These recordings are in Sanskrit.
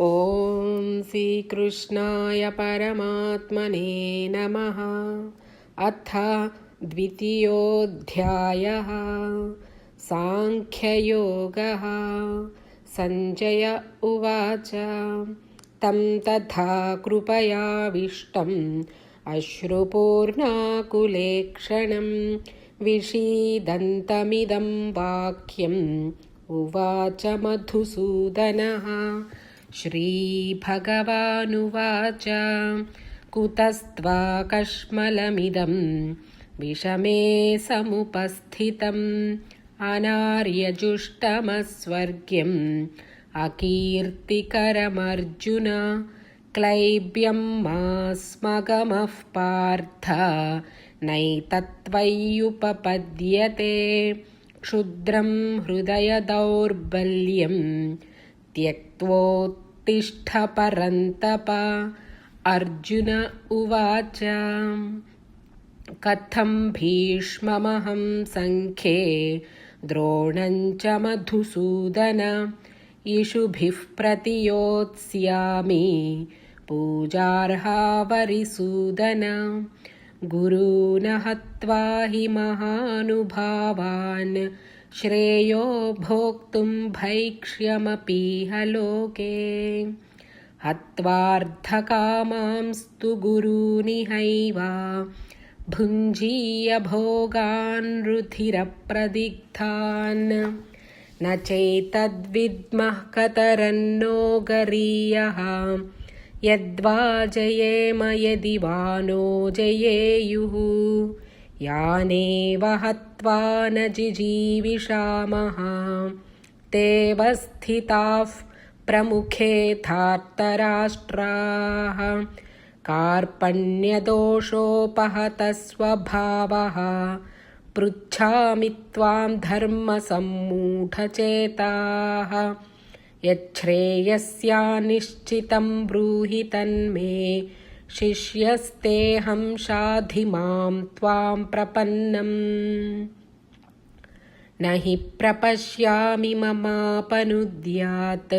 ॐ श्रीकृष्णाय परमात्मने नमः। अथ द्वितीयोऽध्यायः। साङ्ख्ययोगः। सञ्जय उवाच। तं तथा कृपयाविष्टम् अश्रुपूर्णाकुलेक्षणं विषीदन्तमिदं वाक्यम् उवाच मधुसूदनः श्रीभगवानुवाच। कुतस्त्वाकश्मलमिदं विषमे समुपस्थितम्। अनार्यजुष्टमस्वर्ग्यम्। अकीर्तिकरमर्जुन क्लैब्यं मास्मगमः पार्थ। नैतत्त्वय्युपपद्यते क्षुद्रं हृदयदौर्बल्यं त्यक्त्वोत्तिष्ठपरन्तप अर्जुन उवाच कथं भीष्ममहं सङ्ख्ये द्रोणं च मधुसूदन इषुभिः प्रतियोत्स्यामि पूजार्हावरिसूदन। गुरून् हत्वा हि महानुभावान् श्रेयो भोक्तुं भैक्ष्यमपीह लोके। हत्वार्धकामांस्तु गुरूनिहैव। भुञ्जीय भोगान् रुधिरप्रदिग्धान्। न चैतद्विद्मः कतरन्नो गरीयः। यद्वा जयेम यदि वा नो जयेयुः यानेव हत्वा न जिजीविषामः तेव स्थिताः प्रमुखेथार्तराष्ट्राः कार्पण्यदोषोपहतस्वभावः। पृच्छामि त्वां धर्मसम्मूढचेताः। यच्छ्रेयस्यानिश्चितं ब्रूहि तन्मे शिष्यस्तेऽहं शाधि मां त्वां प्रपन्नम् न हि प्रपश्यामि ममापनुद्यात्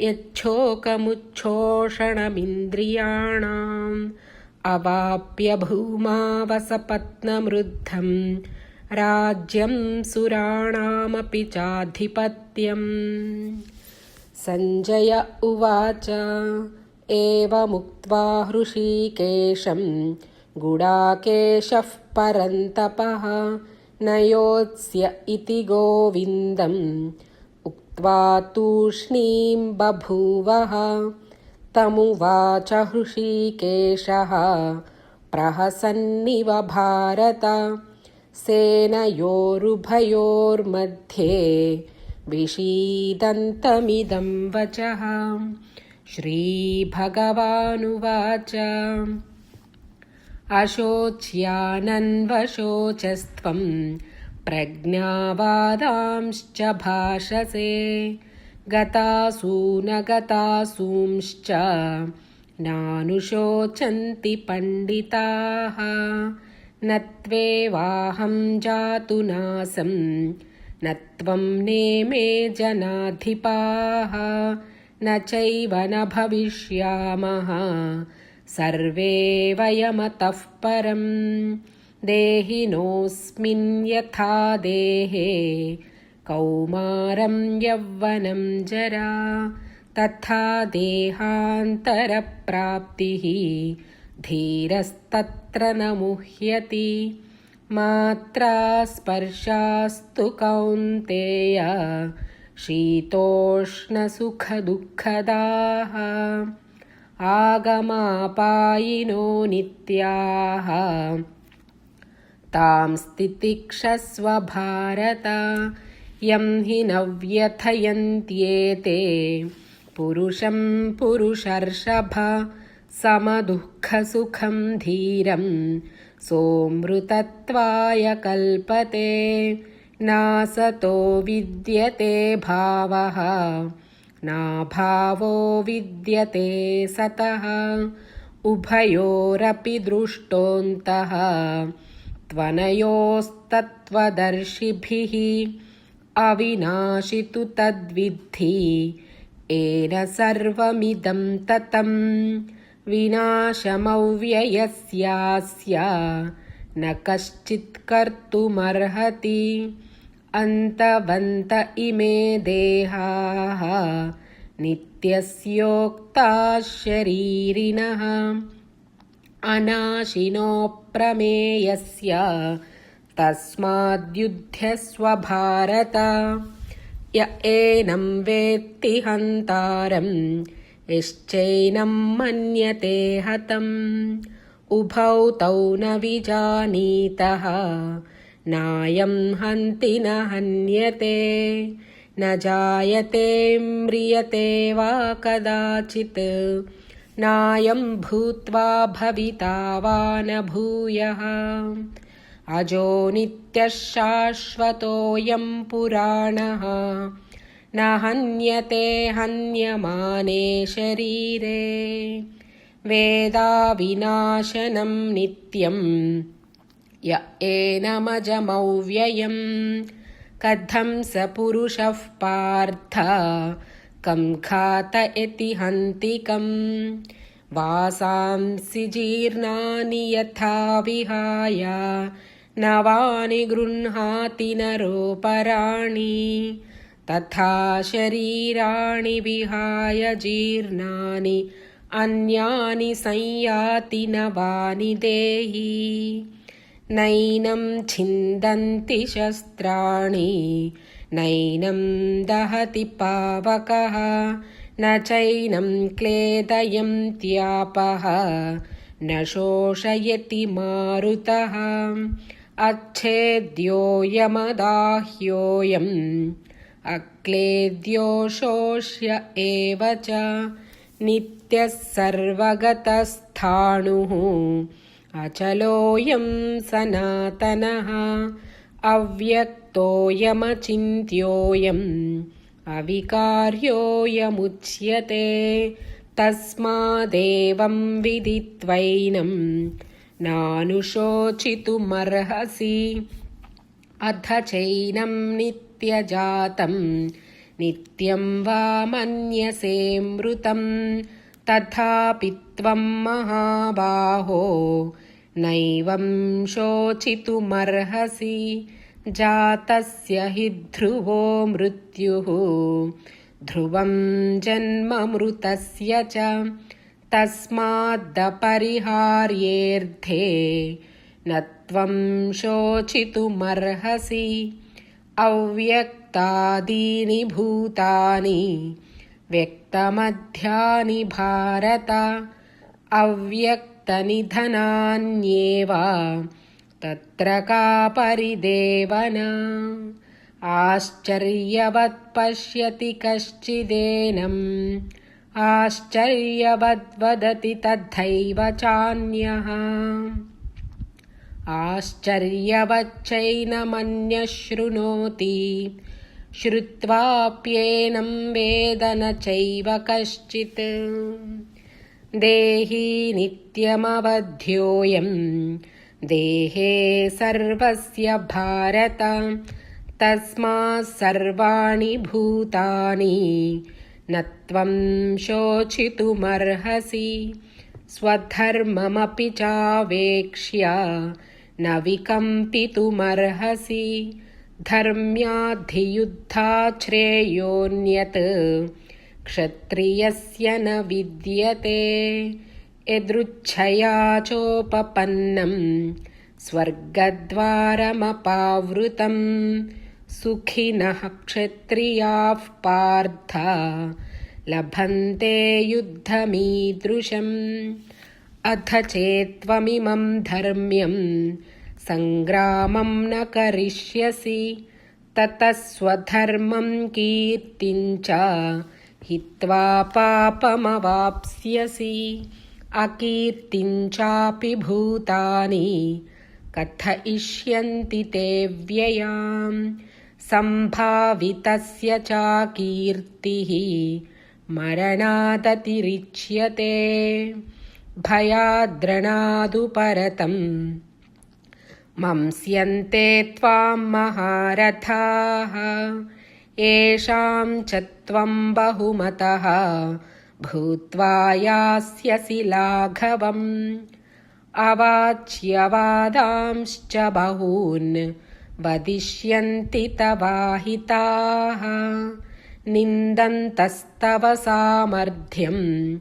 यच्छोकमुच्छोषणमिन्द्रियाणाम्। अवाप्य भूमावसपत्नमृद्धम् राज्यं सुराणामपि चाधिपत्यम्। सञ्जय उवाच एवमुक्त्वा हृषीकेशं गुडाकेशः परन्तपः न योत्स्य इति गोविन्दम् उक्त्वा तूष्णीं बभूवः तमुवाच हृषीकेशः प्रहसन्निव भारत सेनयोरुभयोर्मध्ये विषीदन्तमिदं वचः श्रीभगवानुवाच। अशोच्यानन्वशोचस्त्वं प्रज्ञावादांश्च भाषसे गतासूनगतासूंश्च नानुशोचन्ति पण्डिताः। न त्वेवाहं जातु नासं न त्वं नेमे जनाधिपाः न चैव न भविष्यामः। सर्वे वयमतः परं देहिनोऽस्मिन् यथा देहे। कौमारं यौवनं जरा। तथा देहान्तरप्राप्तिः। धीरस्तत्र न मुह्यति। मात्रा स्पर्शास्तु कौन्तेय शीतोष्णसुखदुःखदाः आगमापायिनो नित्याः। तां स्थितिक्षस्व भारत यं हि न व्यथयन्त्येते पुरुषं पुरुषर्षभ समदुःखसुखं धीरं सोऽमृतत्वाय कल्पते नासतो विद्यते भावः नाभावो विद्यते सतः। उभयोरपि दृष्टोऽन्तः त्वनयोस्तत्त्वदर्शिभिः अविनाशि तु तद्विद्धि येन सर्वमिदं ततं विनाशमव्ययस्यास्य न कश्चित् कर्तुमर्हति अन्तवन्त इमे देहाः नित्यस्योक्ताः शरीरिणः। अनाशिनोऽप्रमेयस्य तस्माद्युध्यस्वभारत य एनं वेत्ति हन्तारं यश्चैनं मन्यते हतम्। उभौ तौ न विजानीतः नायं हन्ति न हन्यते न जायते म्रियते वा कदाचित्। नायं भूत्वा भविता वा न भूयः। अजो नित्यः शाश्वतोऽयं पुराणः। न हन्यते हन्यमाने शरीरे। वेदाविनाशनं नित्यं य एनमजमव्ययं कथं स पुरुषः पार्थ? कं खात इति हन्तिकम्। वासांसि जीर्णानि यथा विहाय। नवानि गृह्णाति नरोपराणि। तथा शरीराणि विहाय जीर्णानि। अन्यानि संयाति नवानि देहि नैनं छिन्दन्ति शस्त्राणि नैनं दहति पावकः न चैनं क्लेदयन्त्यापः न शोषयति मारुतः। अच्छेद्योऽयमदाह्योऽयम् अक्लेद्यो शोष्य एव च नित्यः सर्वगतस्थाणुः अचलोऽयं सनातनः अव्यक्तोऽयमचिन्त्योऽयम् अविकार्योऽयमुच्यते तस्मादेवं विदित्वैनं नानुशोचितुमर्हसि अथ चैनं नित्यजातं नित्यं वा मन्यसे मृतं तथापि त्वं महाबाहो, नैवं शोचितुमर्हसि, जातस्य हि ध्रुवो मृत्युः। ध्रुवं जन्ममृतस्य च तस्माद्दपरिहार्येऽर्थे न त्वं शोचितुमर्हसि, अव्यक्तादीनि भूतानि, व्यक्तमध्यानि भारत। अव्यक्तनिधनान्येव। तत्र का परिदेवना? आश्चर्यवत् पश्यति कश्चिदेनम् आश्चर्यवद्वदति तथैव चान्यः। आश्चर्यवच्चैनमन्यः शृणोति श्रुत्वाप्येनं वेद न चैव कश्चित् देही नित्यमवध्योऽयम्। देहे सर्वस्य भारत तस्मात् सर्वाणि भूतानि न त्वं शोचितुमर्हसि। स्वधर्ममपि चावेक्ष्य न विकम्पितुमर्हसि। धर्म्याधियुद्धाश्रेयोऽन्यत् क्षत्रियस्य न विद्यते। यदृच्छया चोपपन्नं स्वर्गद्वारमपावृतं। सुखिनः क्षत्रियाः पार्थ लभन्ते युद्धमीदृशम्। अथ चेत्त्वमिमं धर्म्यं सङ्ग्रामं न करिष्यसि ततः स्वधर्मं कीर्तिं च हित्वा पापमवाप्स्यसि। अकीर्तिं चापि भूतानि। कथयिष्यन्ति ते व्ययाम्। सम्भावितस्य चाकीर्तिः मरणादतिरिच्यते। भयाद्रणादुपरतं मंस्यन्ते त्वां महारथाः येषां च त्वं बहुमतः भूत्वा यास्यसि लाघवम्। अवाच्यवादांश्च बहून् वदिष्यन्ति तवाहिताः। निन्दन्तस्तव सामर्थ्यम्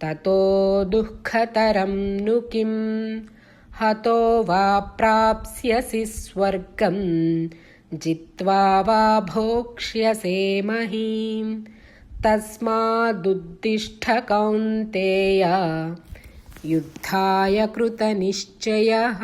ततो दुःखतरं नु किम्? हतो वा प्राप्स्यसि स्वर्गम् जित्वा वा भोक्ष्यसे महीम् तस्मादुद्दिष्ठ कौन्तेय युद्धाय कृतनिश्चयः